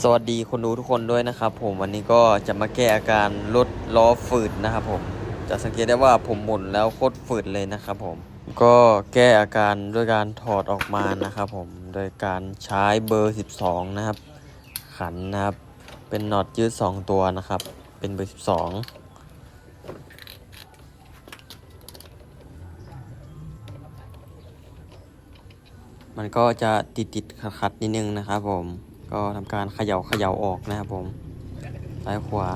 สวัสดีคนดูทุกคนด้วยนะครับ ผมวันนี้ก็จะมาแก้อาการรถล้อฝืดนะครับผมจะสังเกตได้ว่าผมหมุนแล้วโคตรฝืดเลยนะครับผมก็แก้อาการด้วยการถอดออกมานะครับผมโดยการใช้เบอร์ 12 นะครับ ขันนะครับเป็นน็อตยืด 2 ตัวนะครับ เป็นเบอร์ 12มันก็จะติดติดขัดขัดๆนิดนึงนะครับผม ก็ทำการเขย่าเขย่าออกนะครับผมซ้ายขวา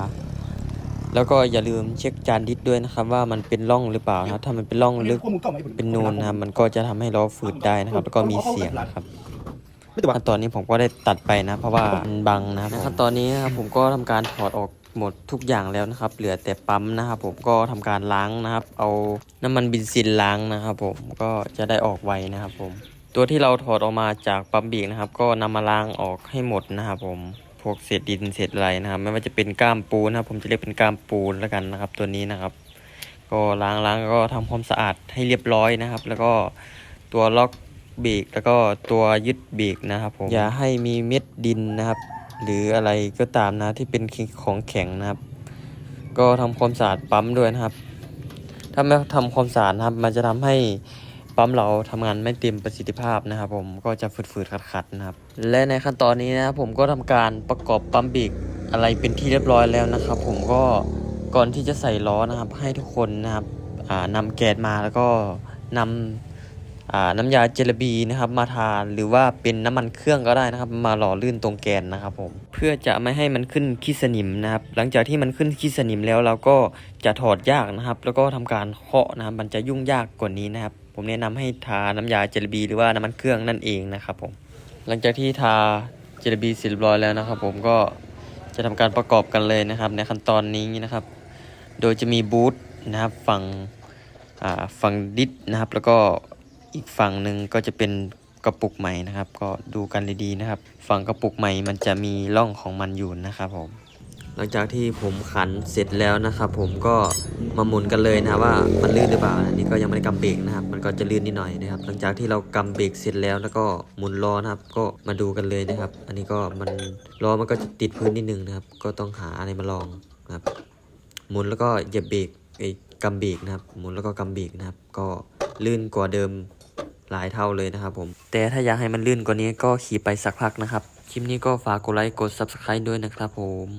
แล้วก็อย่าลืมเช็คจานดิสด้วยนะครับ ว่ามันเป็นร่องหรือเปล่านะครับถ้ามันเป็นร่องลึกเป็นนูนนะครับมันก็จะทำให้ล้อฝืดได้นะครับ แล้วก็มีเสียงนะครับขั้นตอนนี้ผมก็ได้ตัดไปนะ เพราะว่ามันบังนะครับขั้นตอนนี้นะครับผมก็ทำการถอดออกหมดทุกอย่างแล้วนะครับ เหลือแต่ปั๊มนะครับ ผมก็ทำการล้างนะครับ เอาน้ำมันเบินซินล้างนะครับ ผมก็จะได้ออกไวนะครับผม ตัวที่เราถอดออกมาจากปั๊มเบรกนะครับ ก็นำมาล้างออกให้หมดนะครับ ผมพวกเศษดินเศษอะไรนะครับไม่ว่าจะเป็นก้ามปูนะครับ ผมจะเรียกเป็นก้ามปูนแล้วกันนะครับ ตัวนี้นะครับ ก็ล้างล้างแล้วก็ทำความสะอาดให้เรียบร้อยนะครับ แล้วก็ตัวล็อกเบรกแล้วก็ตัวยึดเบรกนะครับ ผมอย่าให้มีเม็ดดินนะครับ หรืออะไรก็ตามนะที่เป็นของแข็งนะครับ ก็ทำความสะอาดปั๊มด้วยนะครับ ถ้าไม่ทำความสะอาดนะครับ มันจะทำให้ ปั๊มเราทำงานไม่เต็มประสิทธิภาพนะครับ ผมก็จะฝืดๆขัดๆนะครับ และในขั้นตอนนี้นะครับผมก็ทำการประกอบปั๊มเบรกอะไรเป็นที่เรียบร้อยแล้วนะครับ ผมก็ก่อนที่จะใส่ล้อนะครับ ให้ทุกคนนะครับอ่านำแกนมาแล้วก็นำอ่าน้ำยาเจลบีนะครับมาทาหรือว่าเป็นน้ำมันเครื่องก็ได้นะครับ มาหล่อลื่นตรงแกนนะครับผมเพื่อจะไม่ให้มันขึ้นขี้สนิมนะครับ หลังจากที่มันขึ้นขี้สนิมแล้วเราก็จะถอดยากนะครับ แล้วก็ทำการเคาะนะครับ มันจะยุ่งยากกว่านี้นะครับ ผมแนะนำให้ทาน้ำยาเจลบีหรือว่าน้ำมันเครื่องนั่นเองนะครับผมหลังจากที่ทาเจลบีเสร็จเรียบร้อยแล้วนะครับ ผมก็จะทำการประกอบกันเลยนะครับ ในขั้นตอนนี้นะครับ โดยจะมีบูทนะครับฝั่งฝั่งดิสนะครับ แล้วก็อีกฝั่งหนึ่งก็จะเป็นกระปุกใหม่นะครับ ก็ดูกันดีๆนะครับ ฝั่งกระปุกใหม่มันจะมีร่องของมันอยู่นะครับผม หลังจากที่ผมขันเสร็จแล้วนะครับผมก็มาหมุนกันเลยนะว่ามันลื่นหรือเปล่าอันนี้ก็ยังไม่ได้กำเบรกนะครับ มันก็จะลื่นนิดหน่อยนะครับ หลังจากที่เรากำเบรกเสร็จแล้วแล้วก็หมุนล้อนะครับ ก็มาดูกันเลยนะครับ อันนี้ก็มันล้อมันก็จะติดพื้นนิดนึงนะครับ ก็ต้องหาอะไรมาลองนะครับ หมุนแล้วก็เหยียบเบรกไอ้กำเบรกนะครับ หมุนแล้วก็กำเบรกนะครับ ก็ลื่นกว่าเดิมหลายเท่าเลยนะครับผม แต่ถ้าอยากให้มันลื่นกว่านี้ก็ขี่ไปสักพักนะครับ คลิปนี้ก็ฝากกดไลค์กด subscribe ด้วยนะครับผม